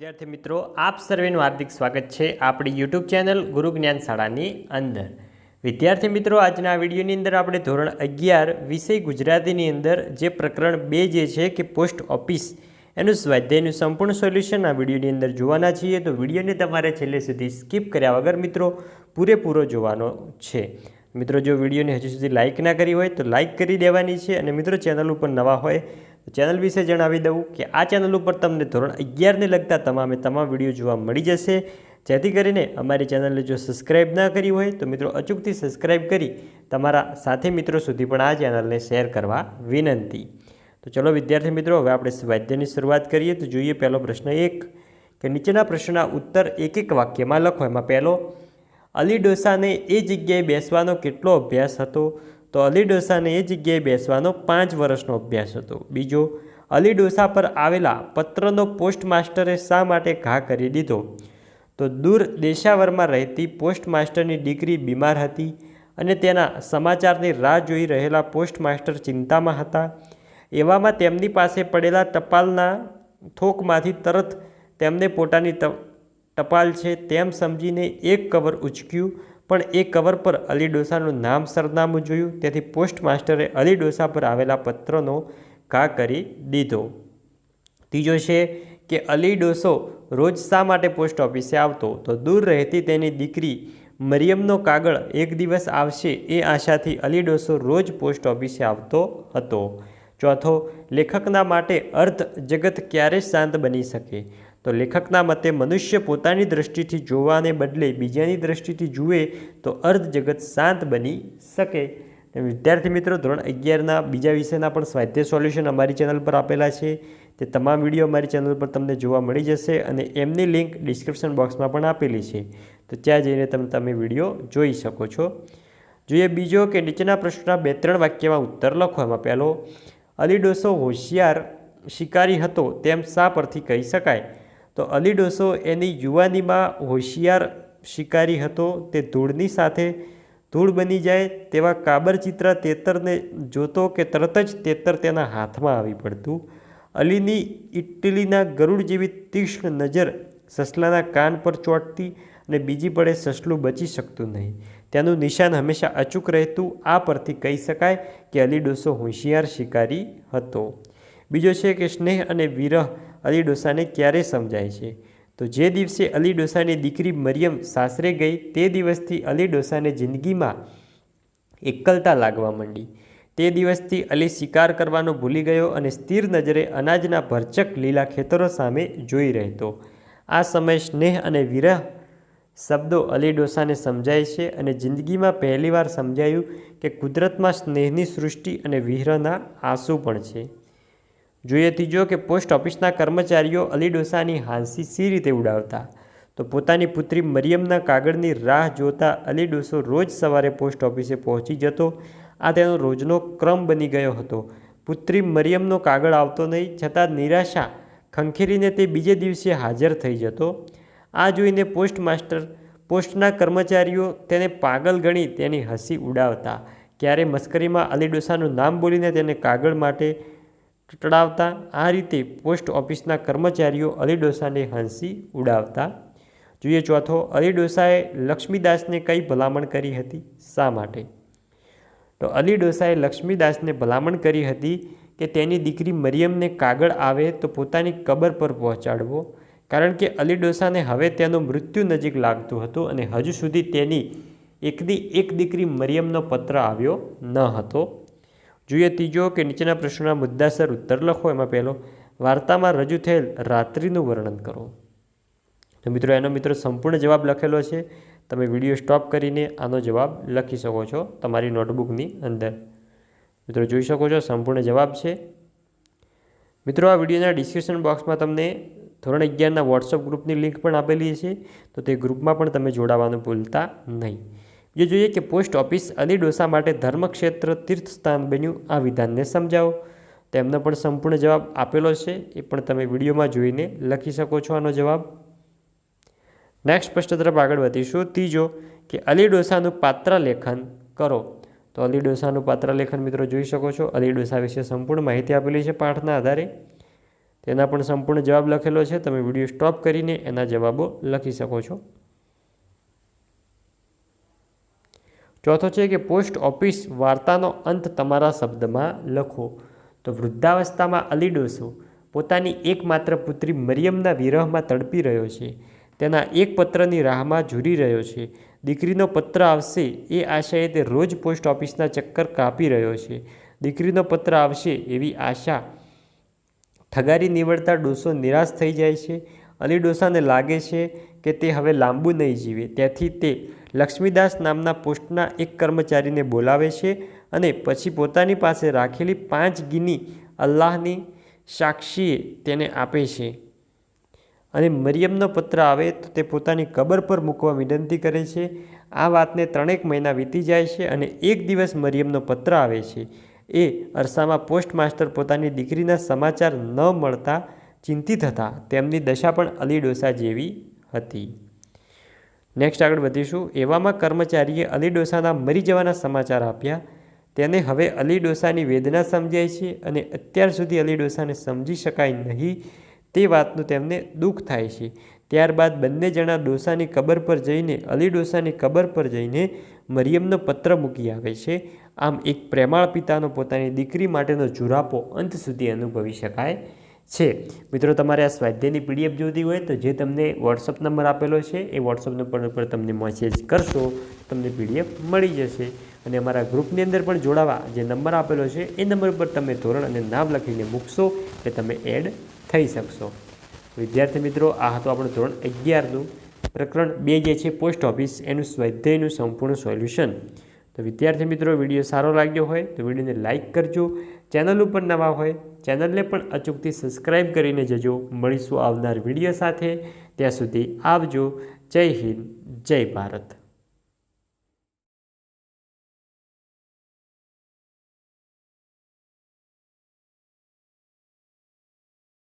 વિદ્યાર્થી મિત્રો, આપ સર્વેનું હાર્દિક સ્વાગત છે આપણી યુટ્યુબ ચેનલ ગુરુ જ્ઞાન શાળાની અંદર. વિદ્યાર્થી મિત્રો, આજના વિડીયોની અંદર આપણે ધોરણ અગિયાર વિષય ગુજરાતીની અંદર જે પ્રકરણ બે જે છે કે પોસ્ટ ઓફિસ, એનું સ્વાધ્યાયનું સંપૂર્ણ સોલ્યુશન આ વિડીયોની અંદર જોવાના છીએ. તો વિડીયોને તમારે છેલ્લે સુધી સ્કીપ કર્યા વગર મિત્રો, પૂરેપૂરો જોવાનો છે. મિત્રો, જો વિડીયોને હજુ સુધી લાઇક ના કરી હોય તો લાઇક કરી દેવાની છે અને મિત્રો, ચેનલ ઉપર નવા હોય ચેનલ વિશે જણાવી દઉં કે આ ચેનલ ઉપર તમને ધોરણ અગિયારને લગતા તમામે તમામ વીડિયો જોવા મળી જશે. જેથી કરીને અમારી ચેનલને જો સબસ્ક્રાઇબ ના કરી હોય તો મિત્રો અચૂકથી સબસ્ક્રાઇબ કરી તમારા સાથે મિત્રો સુધી પણ આ ચેનલને શેર કરવા વિનંતી. તો ચલો વિદ્યાર્થી મિત્રો, હવે આપણે સ્વાધ્યાયની શરૂઆત કરીએ. તો જોઈએ પહેલો પ્રશ્ન એક, કે નીચેના પ્રશ્નના ઉત્તર એક એક વાક્યમાં લખો. એમાં પહેલો અલી ડોસાને એ જગ્યાએ બેસવાનો કેટલો અભ્યાસ હતો? તો અલી ડોસાને એ જગ્યાએ બેસવાનો પાંચ વર્ષનો અભ્યાસ હતો. બીજો, અલી ડોસા પર આવેલા પત્રનો પોસ્ટ માસ્ટરે શા માટે ઘા કરી દીધો? તો દૂર દેશાવરમાં રહેતી પોસ્ટ માસ્ટરની દીકરી બીમાર હતી અને તેના સમાચારની રાહ જોઈ રહેલા પોસ્ટ માસ્ટર ચિંતામાં હતા. એવામાં તેમની પાસે પડેલા ટપાલના થોકમાંથી તરત તેમને પોતાની ટપાલ છે તેમ સમજીને એક કવર ઉચક્યું પણ એ કવર પર અલી ડોસાનું નામ સરનામું જોયું, તેથી પોસ્ટ માસ્ટરે અલી ડોસા પર આવેલા પત્રનો ઘા કરી દીધો. ત્રીજો છે કે અલી ડોસો રોજ શા માટે પોસ્ટ ઓફિસે આવતો? તો દૂર રહેતી તેની દીકરી મરિયમનો કાગળ એક દિવસ આવશે એ આશાથી અલી ડોસો રોજ પોસ્ટ ઓફિસે આવતો હતો. ચોથો, લેખકના માટે અર્ધ જગત ક્યારે શાંત બની શકે? તો લેખકના મતે મનુષ્ય પોતાની દૃષ્ટિથી જોવાને બદલે બીજાની દૃષ્ટિથી જુએ તો અર્ધ જગત શાંત બની શકે. વિદ્યાર્થી મિત્રો, ધોરણ અગિયારના બીજા વિષયના પણ સ્વાધ્યાય સોલ્યુશન અમારી ચેનલ પર આપેલા છે. તે તમામ વીડિયો અમારી ચેનલ પર તમને જોવા મળી જશે અને એમની લિંક ડિસ્ક્રિપ્શન બોક્સમાં પણ આપેલી છે. તો ત્યાં જઈને તમે તમે વીડિયો જોઈ શકો છો. જોઈએ બીજો કે નીચેના પ્રશ્નના બે ત્રણ વાક્યમાં ઉત્તર લખો એમાં પહેલો અલી ડોસો હોશિયાર શિકારી હતો તેમ શા પરથી કહી શકાય? તો અલી ડોસો એની યુવાનીમાં હોશિયાર શિકારી હતો. તે ધૂળની સાથે ધૂળ બની જાય તેવા કાબરચિત્રા તેતરને જોતો કે તરત જ તેતર તેના હાથમાં આવી પડતું. અલીની ઇટલીના ગરુડ જેવી તીક્ષ્ણ નજર સસલાના કાન પર ચોંટતી અને બીજી પડે સસલું બચી શકતું નહીં. તેનું નિશાન હંમેશા અચૂક રહેતું. આ પરથી કહી શકાય કે અલી ડોસો હોશિયાર શિકારી હતો. બીજો છે કે સ્નેહ અને વિરહ અલી ડોસાને ક્યારે સમજાય છે? તો જે દિવસે અલી ડોસાની દીકરી મરિયમ સાસરે ગઈ, તે દિવસથી અલી ડોસાને જિંદગીમાં એકલતા લાગવા માંડી. તે દિવસથી અલી શિકાર કરવાનો ભૂલી ગયો અને સ્થિર નજરે અનાજના ભરચક લીલા ખેતરો સામે જોઈ રહેતો. આ સમય સ્નેહ અને વિરહ શબ્દો અલી ડોસાને સમજાય છે અને જિંદગીમાં પહેલીવાર સમજાયું કે કુદરતમાં સ્નેહની સૃષ્ટિ અને વિહરના આંસુ પણ છે. જોઈએ ત્રીજો કે પોસ્ટ ઓફિસના કર્મચારીઓ અલી ડોસાની હાંસી સી રીતે ઉડાવતા? તો પોતાની પુત્રી મરિયમના કાગળની રાહ જોતા અલી ડોસો રોજ સવારે પોસ્ટ ઓફિસે પહોંચી જતો. આ તેનો રોજનો ક્રમ બની ગયો હતો. પુત્રી મરિયમનો કાગળ આવતો નહીં, છતાં નિરાશા ખંખેરીને તે બીજે દિવસે હાજર થઈ જતો. આ જોઈને પોસ્ટ માસ્ટર પોસ્ટના કર્મચારીઓ તેને પાગલ ગણી તેની હસી ઉડાવતા. ક્યારે મસ્કરીમાં અલી ડોસાનું નામ બોલીને તેને કાગળ માટે ટળાવતા આ રીતે પોસ્ટ ઓફિસના કર્મચારીઓ અલી ડોસાને હંસી ઉડાવતા. જોઈએ ચોથો અલી ડોસાએ લક્ષ્મીદાસને કઈ ભલામણ કરી હતી? શા માટે? તો અલી ડોસાએ લક્ષ્મીદાસને ભલામણ કરી હતી કે તેની દીકરી મરિયમને કાગળ આવે તો પોતાની કબર પર પહોંચાડવો, કારણ કે અલી ડોસાને હવે તેનું મૃત્યુ નજીક લાગતું હતું અને હજુ સુધી તેની એકની એક દીકરી મરિયમનો પત્ર આવ્યો ન હતો. જોઈએ ત્રીજો કે નીચેના પ્રશ્નોના મુદ્દાસર ઉત્તર લખો. એમાં પહેલો, વાર્તામાં રજૂ થયેલ રાત્રિનું વર્ણન કરો. તો મિત્રો, એનો મિત્રો સંપૂર્ણ જવાબ લખેલો છે. તમે વીડિયો સ્ટોપ કરીને આનો જવાબ લખી શકો છો તમારી નોટબુકની અંદર. મિત્રો, જોઈ શકો છો સંપૂર્ણ જવાબ છે. મિત્રો, આ વિડીયોના ડિસ્ક્રિપ્શન બોક્સમાં તમને ધોરણ અગિયારના વોટ્સઅપ ગ્રુપની લિંક પણ આપેલી છે. તો તે ગ્રુપમાં પણ તમે જોડાવાનું ભૂલતા નહીં. જે જોઈએ કે પોસ્ટ ઓફિસ અલી ડોસા માટે ધર્મક્ષેત્ર તીર્થસ્થાન બન્યું આ વિધાનને સમજાવો. તેમનો પણ સંપૂર્ણ જવાબ આપેલો છે. એ પણ તમે વિડીયોમાં જોઈને લખી શકો છો આનો જવાબ. નેક્સ્ટ પ્રશ્ન તરફ આગળ વધીશું. ત્રીજો કે અલી ડોસાનું પાત્ર લેખન કરો. તો અલી ડોસાનું પાત્ર લેખન મિત્રો જોઈ શકો છો. અલી ડોસા વિશે સંપૂર્ણ માહિતી આપેલી છે પાઠના આધારે. તેના પણ સંપૂર્ણ જવાબ લખેલો છે. તમે વીડિયો સ્ટોપ કરીને એના જવાબો લખી શકો છો. ચોથો છે કે પોસ્ટ ઓફિસ વાર્તાનો અંત તમારા શબ્દમાં લખો. તો વૃદ્ધાવસ્થામાં અલી ડોસો પોતાની એકમાત્ર પુત્રી મરિયમના વિરહમાં તડપી રહ્યો છે. તેના એક પત્રની રાહમાં ઝૂરી રહ્યો છે. દીકરીનો પત્ર આવશે એ આશાએ તે રોજ પોસ્ટ ઓફિસના ચક્કર કાપી રહ્યો છે. દીકરીનો પત્ર આવશે એવી આશા. ઠગારી નીવડતા ડોસો નિરાશ થઈ જાય છે. અલી ડોસાને લાગે છે કે તે હવે લાંબુ નહીં જીવે. તેથી તે લક્ષ્મીદાસ નામના પોસ્ટના એક કર્મચારીને બોલાવે છે અને પછી પોતાની પાસે રાખેલી પાંચ ગીની અલ્લાહની સાક્ષીએ તેને આપે છે. અને મરિયમનો પત્ર આવે તો તે પોતાની કબર પર મૂકવા વિનંતી કરે છે. આ વાતને ત્રણેક મહિના વીતી જાય છે અને એક દિવસ મરિયમનો પત્ર આવે છે. એ અરસામાં પોસ્ટ માસ્ટર પોતાની દીકરીના સમાચાર ન મળતા ચિંતિત હતા. તેમની દશા પણ અલી ડોસા જેવી હતી. નેક્સ્ટ આગળ વધીશું. એવામાં કર્મચારીએ અલી ડોસાના મરી જવાના સમાચાર આપ્યા. તેને હવે અલી ડોસાની વેદના સમજાય છે અને અત્યાર સુધી અલી ડોસાને સમજી શકાય નહીં તે વાતનું તેમને દુઃખ થાય છે. ત્યારબાદ બંને જણા ડોસાની કબર પર જઈને અલી ડોસાની કબર પર જઈને મરિયમનો પત્ર મૂકી આવે છે. આમ એક પ્રેમાળ પિતાનો પોતાની દીકરી માટેનો જુરાપો અંત સુધી અનુભવી શકાય છે. મિત્રો, તમારે આ સ્વાધ્યાયની પીડીએફ જોતી હોય તો જે તમને વોટ્સઅપ નંબર આપેલો છે, એ વોટ્સઅપ નંબર ઉપર તમને મેસેજ કરશો, તમને પીડીએફ મળી જશે. અને અમારા ગ્રુપની અંદર પણ જોડાવા જે નંબર આપેલો છે, એ નંબર પર તમે ધોરણ અને નામ લખીને મૂકશો, એટલે તમે એડ થઈ શકશો. વિદ્યાર્થી મિત્રો, આ હતું આપણું ધોરણ અગિયારનું પ્રકરણ. બે જે છે, પોસ્ટ ઓફિસ, એનું સ્વાધ્યાયનું સંપૂર્ણ સોલ્યુશન. તો વિદ્યાર્થી મિત્રો, વીડિયો સારો લાગ્યો હોય તો વિડીયોને લાઇક કરજો. ચેનલ ઉપર નવા હોય, ચેનલને પણ અચૂકથી સબસ્ક્રાઈબ કરીને જજો. મળીશું આવનાર વીડિયો સાથે. ત્યાં સુધી આવજો. જય હિન્દ, જય ભારત.